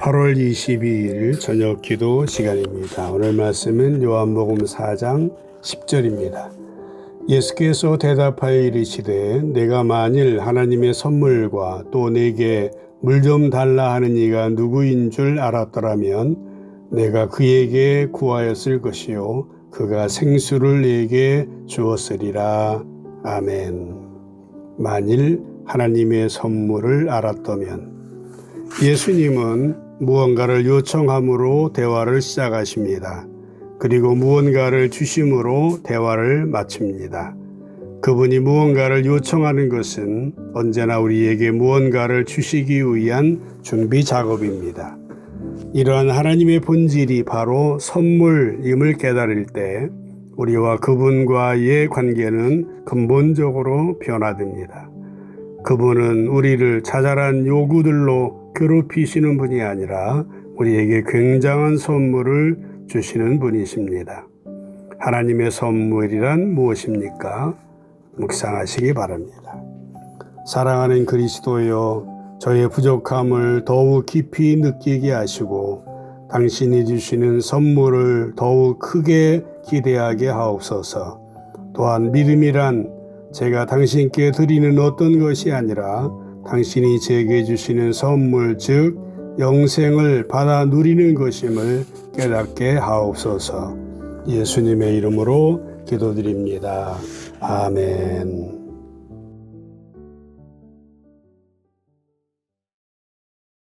8월 22일 저녁 기도 시간입니다. 오늘 말씀은 요한복음 4장 10절입니다. 예수께서 대답하여 이르시되 내가 만일 하나님의 선물과 또 내게 물 좀 달라 하는 이가 누구인 줄 알았더라면 내가 그에게 구하였을 것이요 그가 생수를 내게 주었으리라. 아멘. 만일 하나님의 선물을 알았다면 예수님은 무언가를 요청함으로 대화를 시작하십니다. 그리고 무언가를 주심으로 대화를 마칩니다. 그분이 무언가를 요청하는 것은 언제나 우리에게 무언가를 주시기 위한 준비 작업입니다. 이러한 하나님의 본질이 바로 선물임을 깨달을 때 우리와 그분과의 관계는 근본적으로 변화됩니다. 그분은 우리를 자잘한 요구들로 괴롭히시는 분이 아니라 우리에게 굉장한 선물을 주시는 분이십니다. 하나님의 선물이란 무엇입니까? 묵상하시기 바랍니다. 사랑하는 그리스도여, 저의 부족함을 더욱 깊이 느끼게 하시고 당신이 주시는 선물을 더욱 크게 기대하게 하옵소서. 또한 믿음이란 제가 당신께 드리는 어떤 것이 아니라 당신이 제게 주시는 선물, 즉 영생을 받아 누리는 것임을 깨닫게 하옵소서. 예수님의 이름으로 기도드립니다. 아멘.